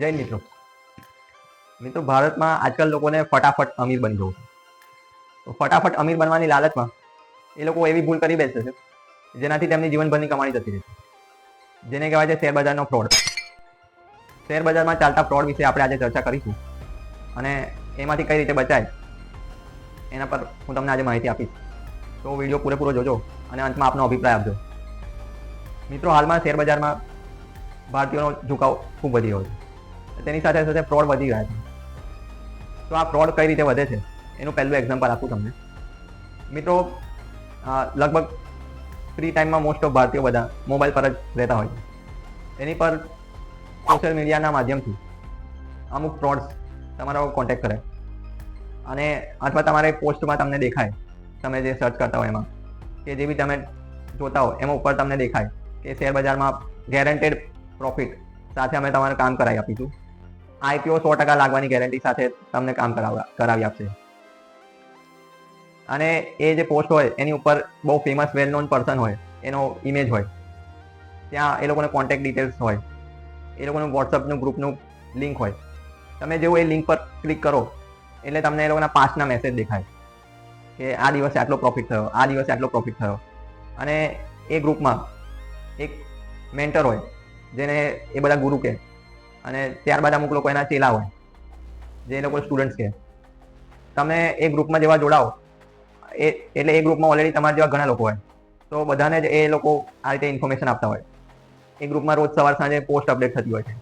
જય મિત્રો. મિત્રો, ભારતમાં આજકાલ લોકોને ફટાફટ અમીર બની જવું તો ફટાફટ અમીર બનવાની લાલચમાં એ લોકો એવી ભૂલ કરી બેસે છે જેનાથી તેમની જીવનભરની કમાણી જતી રહેશે જેને કહેવાય છે શેર બજારનો ફ્રોડ. શેર બજારમાં ચાલતા ફ્રોડ વિશે આપણે આજે ચર્ચા કરીશું. અને એમાંથી કઈ રીતે બચાય એના પર હું તમને આજે માહિતી આપીશ. તો વીડિયો પૂરેપૂરો જોજો અને અંતમાં આપનો અભિપ્રાય આપજો. મિત્રો, હાલમાં શેરબજારમાં ભારતીયોનો ઝુકાવ ખૂબ વધી રહ્યો છે. તેની સાથે સાથે ફ્રોડ વધી રહ્યા છે. તો આ ફ્રોડ કઈ રીતે વધે છે? એનું પહેલું એક્ઝામ્પલ આપું તમને. મિત્રો લગભગ ફ્રી ટાઈમમાં મોસ્ટ ઓફ ભારતીયો બધા મોબાઈલ પર જ રહેતા હોય છે. એની પર સોશિયલ મીડિયાના માધ્યમથી અમુક ફ્રોડ્સ તમારો કોન્ટેક્ટ કરે. અને અથવા તમારે પોસ્ટમાં તમને દેખાય, તમે જે સર્ચ કરતા હોય એમાં, કે જે બી તમે જોતા હો, એમાં ઉપર તમને દેખાય કે શેર બજારમાં ગેરંટેડ પ્રોફિટ સાથે અમે તમારે કામ કરાવી આપીશું. આઈપીઓ સો ટકા લાગવાની ગેરંટી સાથે તમને કામ કરાવવા કરાવી આપશે. અને એ જે પોસ્ટ હોય, એની ઉપર બહુ ફેમસ વેલ નોન પર્સન હોય, એનો ઇમેજ હોય, ત્યાં એ લોકોને કોન્ટેક્ટ ડિટેલ્સ હોય, એ લોકોનું વોટ્સઅપનું ગ્રુપનું લિંક હોય. તમે જેવું એ લિંક પર ક્લિક કરો, એટલે તમને એ લોકોના પાસ્ટના મેસેજ દેખાય કે આ દિવસે આટલો પ્રોફિટ થયો, આ દિવસે આટલો પ્રોફિટ થયો. અને એ ગ્રુપમાં એક મેન્ટર હોય, જેને એ બધા ગુરુ કહે. અને ત્યારબાદ અમુક લોકો એના ચેલા હોય. જે લોકો સ્ટુડન્ટ્સ છે. તમે એ ગ્રુપમાં જેવા જોડાઓ, એ, એટલે એ ગ્રુપમાં ઓલરેડી તમારા જેવા ઘણા લોકો હોય. તો બધાને જ એ લોકો આ રીતે ઇન્ફોર્મેશન આપતા હોય. એ ગ્રુપમાં રોજ સવાર સાંજે પોસ્ટ અપડેટ થતી હોય છે.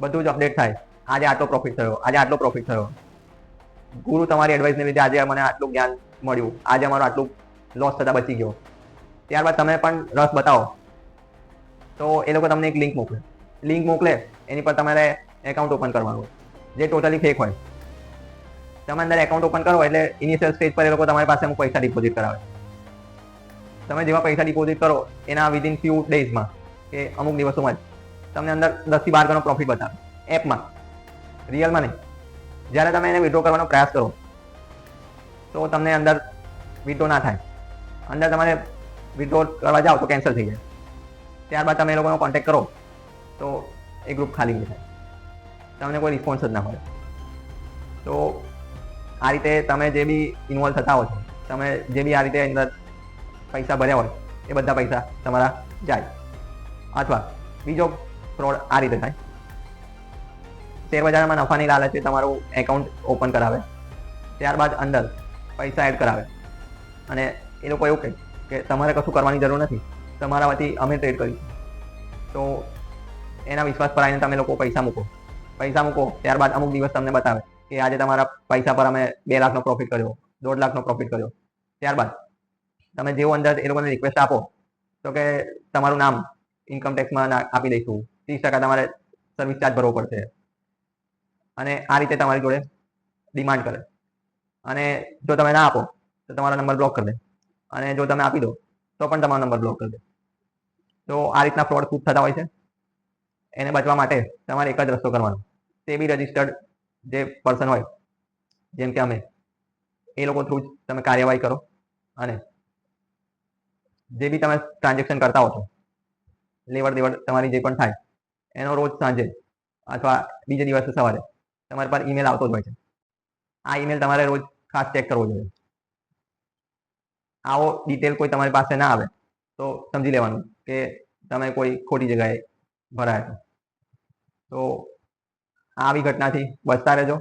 બધું જ અપડેટ થાય. આજે આટલો પ્રોફિટ થયો, આજે આટલો પ્રોફિટ થયો. ગુરુ તમારી એડવાઇસને લીધે આજે મને આટલું જ્ઞાન મળ્યું. આજે અમારો આટલું લોસ થતાં બચી ગયો. ત્યારબાદ તમે પણ રસ બતાવો. તો એ લોકો તમને એક લિંક મોકલે. લિંક મોકલે, એની પર તમારે એકાઉન્ટ ઓપન કરવાનું. જે ટોટલી ફેક હોય. તમે અંદર એકાઉન્ટ ઓપન કરો એટલે ઇનિશિયલ સ્ટેજ પર એ લોકો તમારી પાસે અમુક પૈસા ડિપોઝિટ કરાવે. તમે જેવા પૈસા ડિપોઝિટ કરો, એના વિધિન ફ્યુ ડેઝમાં કે અમુક દિવસોમાં જ, તમને અંદર દસથી બાર ગણો પ્રોફિટ બતાવે. એપમાં રિયલમાં નહીં. જ્યારે તમે એને વિડ્રો કરવાનો પ્રયાસ કરો, તો તમને અંદર વિડ્રો ના થાય. અંદર તમારે વિડ્રો કરવા જાઓ તો કેન્સલ થઈ જાય. ત્યારબાદ તમે એ લોકોનો કોન્ટેક્ટ કરો. તો એ ગ્રુપ ખાલી થાય. તમને કોઈ રિસ્પોન્સ જ ના મળે. તો આ રીતે તમે જે બી ઇન્વોલ્વ થતા હોય, તમે જે બી આ રીતે અંદર પૈસા ભર્યા હોય, એ બધા પૈસા તમારા જાય. અથવા બીજો ફ્રોડ આ રીતે થાય. શેર બજારમાં નફાની લાલચે તમારું એકાઉન્ટ ઓપન કરાવે. ત્યારબાદ અંદર પૈસા એડ કરાવે. અને એ લોકો એવું કહે કે તમારે કશું કરવાની જરૂર નથી. તમારા વતી અમે ટ્રેડ કરીશું તો એના વિશ્વાસ પર આવીને તમે લોકો પૈસા મૂકો. પૈસા મૂકો, ત્યારબાદ અમુક દિવસ તમને બતાવે કે આજે તમારા પૈસા પર અમે બે લાખનો પ્રોફિટ કર્યો, દોઢ લાખનો પ્રોફિટ કર્યો. ત્યારબાદ તમે જેવો અંદાજ એ લોકોને રિક્વેસ્ટ આપો, તો કે તમારું નામ ઇન્કમ ટેક્સમાં આપી દઈશું. ત્રીસ ટકા તમારે સર્વિસ ચાર્જ ભરવો પડશે. અને આ રીતે તમારી જોડે ડિમાન્ડ કરે. અને જો તમે ના આપો, તો તમારો નંબર બ્લોક કરી દે. અને જો તમે આપી દો, તો પણ તમારો નંબર બ્લોક કરી દે. તો આ રીતના ફ્રોડ ખૂબ થતા હોય છે. એને બચવા માટે તમારે એક જ રસ્તો કરવાનો. તે બી રજિસ્ટર્ડ જે પર્સન હોય, જેમ કે અમે, એ લોકો થ્રુ જ તમે કાર્યવાહી કરો અને જે બી તમે ટ્રાન્ઝેક્શન કરતા હો છો, લેવડ દેવડ તમારી જે પણ થાય, એનો રોજ સાંજે અથવા બીજે દિવસે સવારે તમારી પર ઈમેલ આવતો જ હોય છે. આ ઈમેલ તમારે રોજ ખાસ ચેક કરવો જોઈએ. આવો ડિટેલ કોઈ તમારી પાસે ના આવે, તો સમજી લેવાનું કે તમે કોઈ ખોટી જગ્યાએ ભરાયા. તો આવી ઘટનાથી બચતા રહેજો.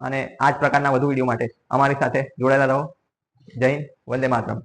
અને આ જ પ્રકારના વધુ વીડિયો માટે અમારી સાથે જોડાયેલા રહો. જય હિન્દ, વંદે માતરમ.